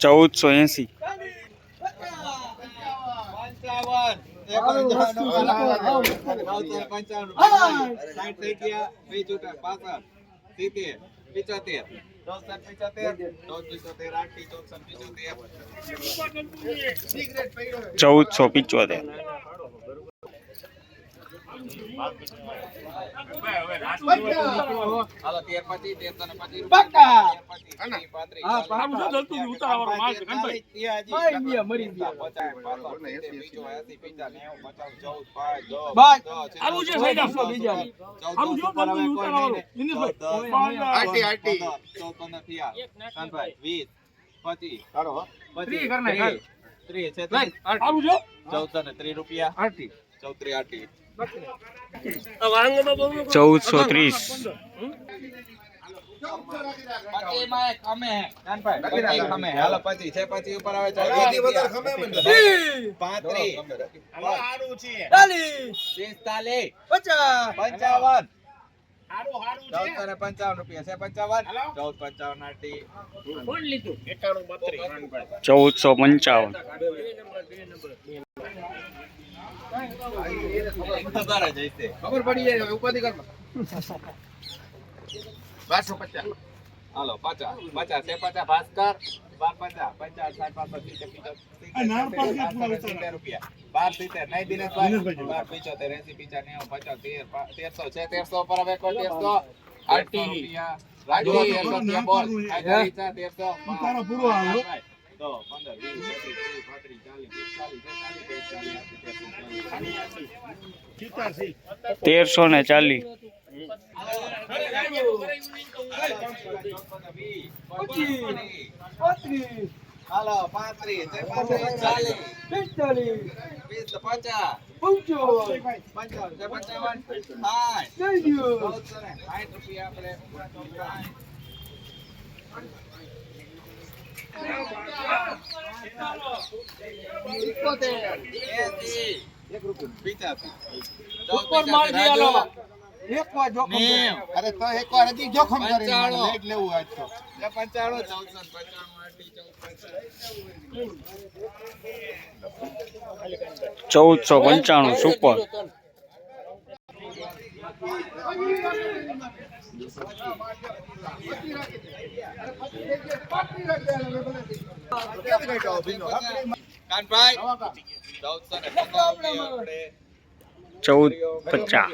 ચૌદસો એસી. પંચાવન. પિચોતેર સિત્તેર, પીચો, એંસી, પંચા, ચૌદ, પાંચ, દસ, બસ. દસ, આવું છે, વીસ, પચીસ, પચીસ, ત્રીસ છે ત્રીસ. રૂપિયા. ચૌત્રી આટી ચૌદસો ત્રીસ. પંચાવન. ચૌદસો પંચાવન. ખબર જ હશે. ખબર પડી જાય ઉપાધિ કર. બારસો પચાસ. હાલો પચાસ. પચાસ છે પચાસ. ભાસ્કર બાર પચાસ. પચાસ સાઠ પાંચસો સિત્તેર રૂપિયા. બાર સિત્તેર. નહીં દિનેશભાઈ બાર પિત્તોતેર એસી પીચા નેવું પચાસ તેર તેરસો છે તેરસો પર હવે કોઈ તેરસો. આઠસો રૂપિયા. રાજુ તેરસો તેરસો. પૂરો આવ્યો. દો પંદર વીસ ત્રીસ પાંત્રીસ પિસ્તાલીસ. તેરસો ને ચાલીસ હાલો પાંત્રીસ ચાલીસ તો પચાસ પંચાવન પંચાવન ચૌદસો પંચાણું સુપર. કાનભાઈ ચૌદસો ને પચાસ રાખી આપણે ચૌદ પચાસ.